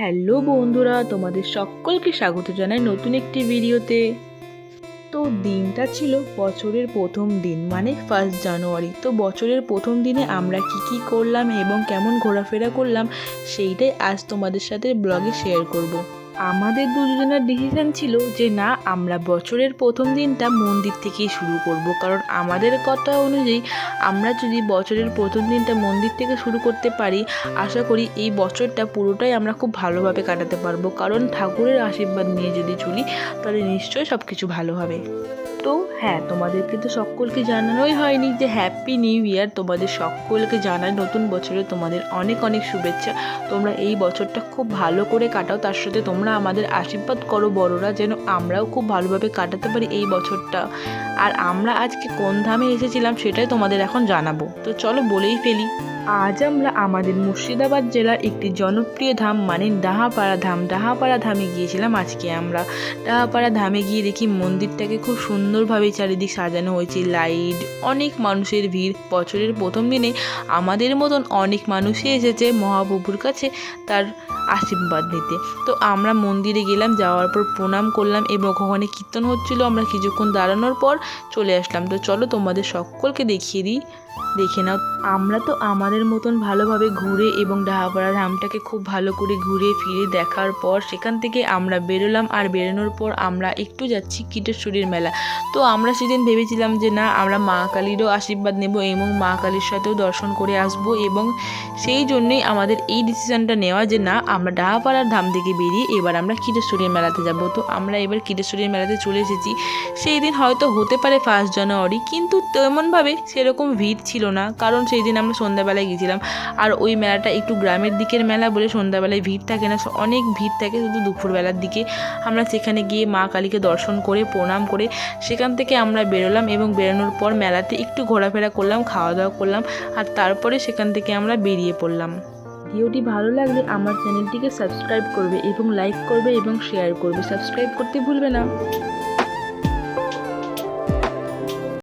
Hello বন্ধুরা, তোমাদের সকলকে স্বাগত জানাই নতুন একটি ভিডিওতে তো দিনটা ছিল বছরের প্রথম দিন মানে ফার্স্ট জানুয়ারি তো বছরের প্রথম দিনে আমরা কি কি করলাম এবং কেমন ঘোরাফেরা করলাম, সেইটাই আজ তোমাদের সাথে ব্লগে শেয়ার করব। আমাদের দুজনের ডিসিশন ছিল যে না, আমরা বছরের প্রথম দিনটা মন্দির থেকেই শুরু করব। কারণ আমাদের কথা অনুযায়ী আমরা যদি বছরের প্রথম দিনটা মন্দির থেকে শুরু করতে পারি, আশা করি এই বছরটা পুরোটাই আমরা খুব ভালোভাবে কাটাতে পারব। কারণ ঠাকুরের আশীর্বাদ নিয়ে যদি চলি, তাহলে নিশ্চয়ই সব কিছু ভালো হবে। তো হ্যাঁ তোমাদেরকে তো সকলকে জানানোই হয়নি যে হ্যাপি নিউ ইয়ার তোমাদের সকলকে জানাই নতুন বছরে তোমাদের অনেক অনেক শুভেচ্ছা। তোমরা এই বছরটা খুব ভালো করে কাটাও। তার সাথে তোমরা আমাদের আশীর্বাদ করো বড়রা, যেন আমরাও খুব ভালোভাবে কাটাতে পারি এই বছরটা। আর আমরা আজকে কোন ধামে এসেছিলাম সেটাই তোমাদের এখন জানাব। তো চলো বলেই ফেলি। আজ আমরা আমাদের মুর্শিদাবাদ জেলার একটি জনপ্রিয় ধাম মানে ডাহাপাড়া ধাম। ডাহাপাড়া ধামে গিয়েছিলাম আজকে আমরা। ডাহাপাড়া ধামে গিয়ে দেখি মন্দিরটাকে খুব সুন্দরভাবে চারিদিক সাজানো হয়েছে। লাইট, অনেক মানুষের ভিড়। বছরের প্রথম দিনে আমাদের মতন অনেক মানুষই এসেছে। মহাপ্রভুর কাছে তার আশীর্বাদ নিতে। তো আমরা মন্দিরে গেলাম, যাওয়ার পর প্রণাম করলাম এবং ওখানে কীর্তন হচ্ছিল। আমরা কিছুক্ষণ দাঁড়ানোর পর চলে আসলাম। তো চলো তোমাদের সকলকে দেখিয়ে দিই, দেখে নাও। আমরা তো আমাদের মতন ভালোভাবে ঘুরে এবং ডাহাপাড়া ধামটাকে খুব ভালো করে ঘুরে ফিরে দেখার পর সেখান থেকে আমরা বেরোলাম। আর বেরোনোর পর আমরা একটু যাচ্ছি কীটেশ্বরীর মেলা। তো আমরা সেদিন ভেবেছিলাম যে না, আমরা মা কালীরও আশীর্বাদ নেব এবং মা কালীর সাথেও দর্শন করে আসব এবং সেই জন্যেই আমাদের এই ডিসিশানটা নেওয়া যে না আমরা ডাহাপাড়ার ধাম থেকে বেরিয়ে এবার আমরা কীটেশ্বরীর মেলাতে যাব। তো আমরা এবার কীটেশ্বরীর মেলাতে চলে এসেছি। সেই দিন হয়তো হতে পারে ফার্স্ট জানুয়ারি কিন্তু তেমনভাবে সেরকম ভিড় ছিল না, কারণ সেই দিন আমরা সন্ধ্যাবেলায় গেছিলাম। আর ওই মেলাটা একটু গ্রামের দিকের মেলা বলে সন্ধ্যাবেলায় ভিড় থাকে না, অনেক ভিড় থাকে শুধু দুপুরবেলার দিকে। আমরা সেখানে গিয়ে মা কালীকে দর্শন করে, প্রণাম করে সেখান থেকে আমরা বেরোলাম এবং বেরোনোর পর মেলাতে একটু ঘোরাফেরা করলাম, খাওয়া দাওয়া করলাম, আর তারপরে সেখান থেকে আমরা বেরিয়ে পড়লাম। ভিডিওটি ভালো লাগলে আমার চ্যানেলটিকে সাবস্ক্রাইব করবে এবং লাইক করবে এবং শেয়ার করবে। সাবস্ক্রাইব করতে ভুলবে না।